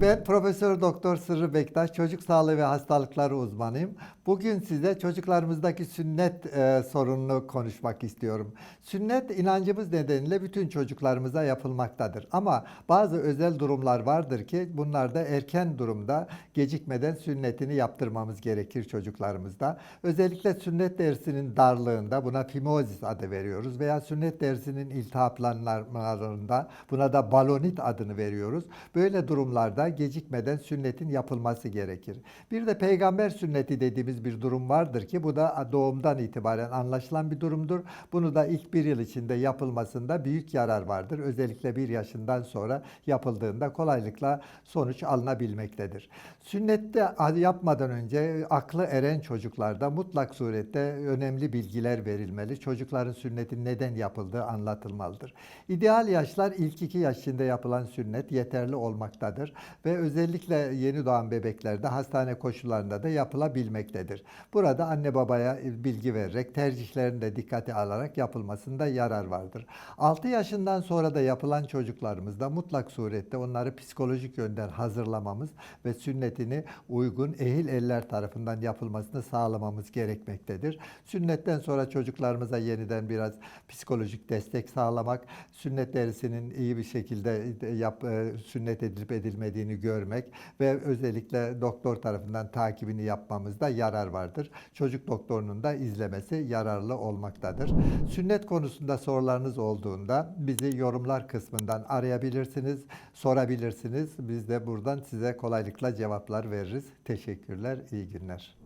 Ben Profesör Doktor Sırrı Bektaş, çocuk sağlığı ve hastalıkları uzmanıyım. Bugün size çocuklarımızdaki sünnet e, sorununu konuşmak istiyorum. Sünnet inancımız nedeniyle bütün çocuklarımıza yapılmaktadır. Ama bazı özel durumlar vardır ki bunlarda erken durumda gecikmeden sünnetini yaptırmamız gerekir çocuklarımızda. Özellikle sünnet dersinin darlığında buna fimozis adı veriyoruz veya sünnet dersinin iltihaplanmalarında buna da balonit adını veriyoruz. Böyle durumlarda gecikmeden sünnetin yapılması gerekir. Bir de peygamber sünneti dediğimiz bir durum vardır ki bu da doğumdan itibaren anlaşılan bir durumdur. Bunu da ilk bir yıl içinde yapılmasında büyük yarar vardır. Özellikle bir yaşından sonra yapıldığında kolaylıkla sonuç alınabilmektedir. Sünnette yapmadan önce aklı eren çocuklarda mutlak surette önemli bilgiler verilmeli. Çocukların sünnetin neden yapıldığı anlatılmalıdır. İdeal yaşlar ilk iki yaş içinde yapılan sünnet yeterli olmaktadır ve özellikle yeni doğan bebeklerde hastane koşullarında da yapılabilmektedir. Burada anne babaya bilgi vererek tercihlerini de dikkate alarak yapılmasında yarar vardır. 6 yaşından sonra da yapılan çocuklarımızda mutlak surette onları psikolojik yönden hazırlamamız ve sünnetini uygun ehil eller tarafından yapılmasını sağlamamız gerekmektedir. Sünnetten sonra çocuklarımıza yeniden biraz psikolojik destek sağlamak, sünnet derisinin iyi bir şekilde yap, e, sünnet edilip edilmediğini görmek ve özellikle doktor tarafından takibini yapmamızda yarar vardır. Çocuk doktorunun da izlemesi yararlı olmaktadır. Sünnet konusunda sorularınız olduğunda bizi yorumlar kısmından arayabilirsiniz, sorabilirsiniz. Biz de buradan size kolaylıkla cevaplar veririz. Teşekkürler, iyi günler.